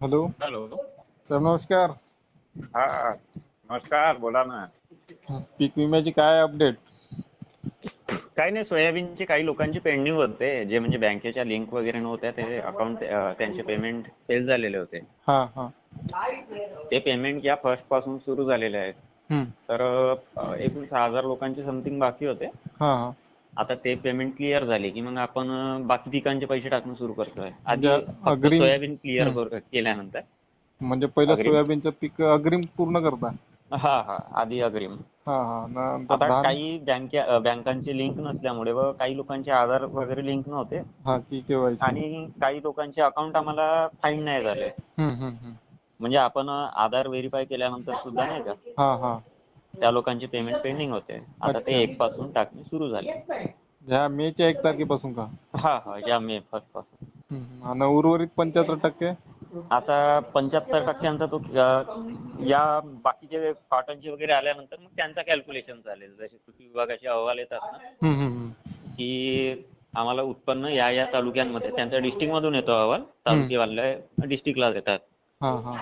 Hello. Hello. Sir नमस्कार. हा नमस्कार बोला ना. पीक विम्याची काय अपडेट काही नाही सोयाबीनचे काही लोकांचे पेंडिंग होते जे म्हणजे बँकेच्या लिंक वगैरे नव्हत्या ते अकाउंट त्यांचे पेमेंट फेल झालेले होते. हा हा. ते पेमेंट या फर्स्टपासून सुरू झालेले आहेत. हम्म. तर अ, एकूण सहा हजार लोकांचे समथिंग बाकी होते. हा हा. आता ते पेमेंट क्लिअर झाले की मग आपण बाकी पिकांचे पैसे टाकणं सुरू करतोय. आधी म्हणजे अग्रिम- सोयाबीन क्लिअर. केल्यानंतर. म्हणजे पहिलं? सोयाबीनचं पीक अग्रिम पूर्ण करता? हा हा आधी अग्रिम. हा हा आता काही बँके बँकांची लिंक नसल्यामुळे व काही लोकांचे आधार वगैरे लिंक नव्हते. आणि काही लोकांचे अकाउंट आम्हाला फाईंड नाही झाले. म्हणजे आपण आधार व्हेरीफाय केल्यानंतर सुद्धा नाही का? त्या लोकांचे पेमेंट पेंडिंग होते. आता. ते एक पासून टाकणे सुरू झाले. ह्या मेच्या एक तारखेपासून का? हा हा या मे फर्स्टपासून. हम्म. आणि उर्वरित पंच्याहत्तर टक्के? आता पंच्याहत्तर टक्क्यांचा तो अ, या बाकीचे कॉटनचे वगैरे आल्यानंतर मग त्यांचा कॅल्क्युलेशन चालेल. जसे कृषी विभागाचे अहवाल येतात ना हम्म हम्म हम्म. की आम्हाला उत्पन्न या या तालुक्यांमध्ये त्यांच्या डिस्ट्रिक्ट मधून येतो अहवाल. तालुक्यावाल्या डिस्ट्रिक्टला देतात हा हा.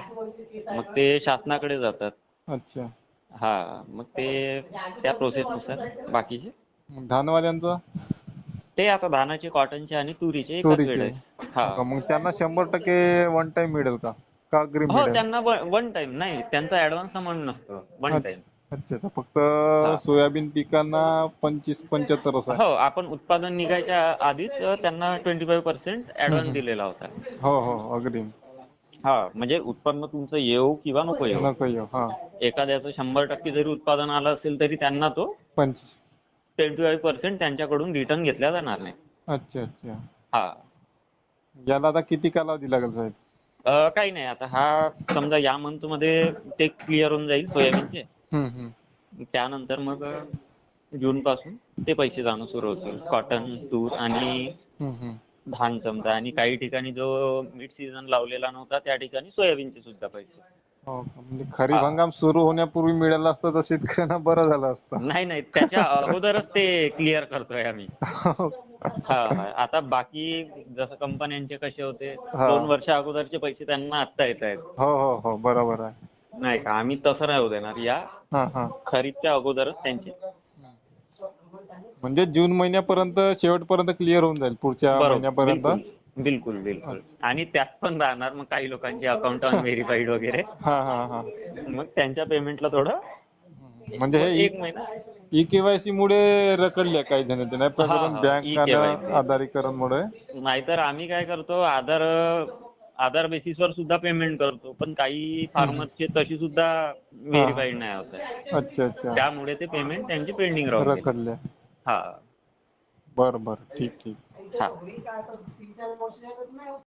मग ते शासनाकडे जातात. अच्छा. हा मग ते त्या प्रोसेसनुसार बाकीचे मग धानवाल्यांचा? ते आता धानाचे कॉटनचे आणि तुरीचे एकाच तुरीचे. वेळेस. हा? मग त्यांना शंभर टक्के वन टाइम मिळेल का? का अग्रिम हो मिळेल? त्यांना वन टाइम नाही त्यांचा ऍडव्हान्स अमाऊंट नसतो. वन टाइम अच्छा अच्छा फक्त सोयाबीन पिकांना पंचवीस पंच्याहत्तर असं आहे. हो आपण उत्पादन निघायच्या आधीच त्यांना ट्वेंटी फाईव्ह पर्सेंट ऍडव्हान्स. दिलेला होता. हो हो अग्रिम हा म्हणजे उत्पन्न तुमचं येऊ किंवा नको येऊ नको येऊ हा. एखाद्याचं शंभर टक्के जरी उत्पादन आलं असेल तरी त्यांना तो पंचवीस. ट्वेंटी फाईव्ह पर्सेंट त्यांच्याकडून रिटर्न घेतला जाणार नाही. अच्छा अच्छा. हा. याला आता किती कालावधी लागेल साहेब? अं, काही नाही आता हा समजा या मंथमध्ये ते क्लिअर होऊन जाईल सोयाबीनचे. हम्म हम्म. त्यानंतर मग जून पासून ते पैसे जाणं सुरू होतील. कॉटन तूर आणि हम्म हम्म. धान समजा आणि काही ठिकाणी जो मिड सीझन लावलेला नव्हता त्या ठिकाणी सोयाबीनचे सुद्धा पैसे. हो का? म्हणजे खरीप. हंगाम सुरू होण्यापूर्वी मिळालं असतं तर शेतकऱ्यांना बरं झालं असतं. नाही नाही. त्याच्या अगोदरच ते क्लिअर करतोय आम्ही. हा हा. आता बाकी जसं कंपन्यांचे कसे होते हा. दोन वर्ष अगोदरचे पैसे त्यांना आत्ता येत आहेत. हो हो हो. बरोबर आहे. नाही का? आम्ही तसं नाही होऊ देणार. या हा हा. खरीपच्या अगोदरच त्यांचे. म्हणजे जून महिन्यापर्यंत शेवटपर्यंत क्लिअर होऊन जाईल पुढच्या बरोबर महिन्यापर्यंत. बिलकुल बिलकुल बिलकुल. आणि त्यात पण राहणार मग काही लोकांचे अकाउंट अनव्हेरीफाईड वगैरे. हा हा हा. मग त्यांच्या पेमेंटला थोडं म्हणजे हे एक महिना. ई केवायसी मुळे रखडले काही जणांचे. नाही हा, हा, बँक e-KYC. आधारीकरण मुळे नाहीतर आम्ही काय करतो आधार आधार बेसिसवर सुद्धा पेमेंट करतो पण काही फार्मर्सचे तशी सुद्धा व्हेरीफाईड नाही होत. आहे. अच्छा अच्छा. त्यामुळे ते पेमेंट त्यांची पेंडिंग राहून गेली. हा. बर बर. ठीक ठीक. हा.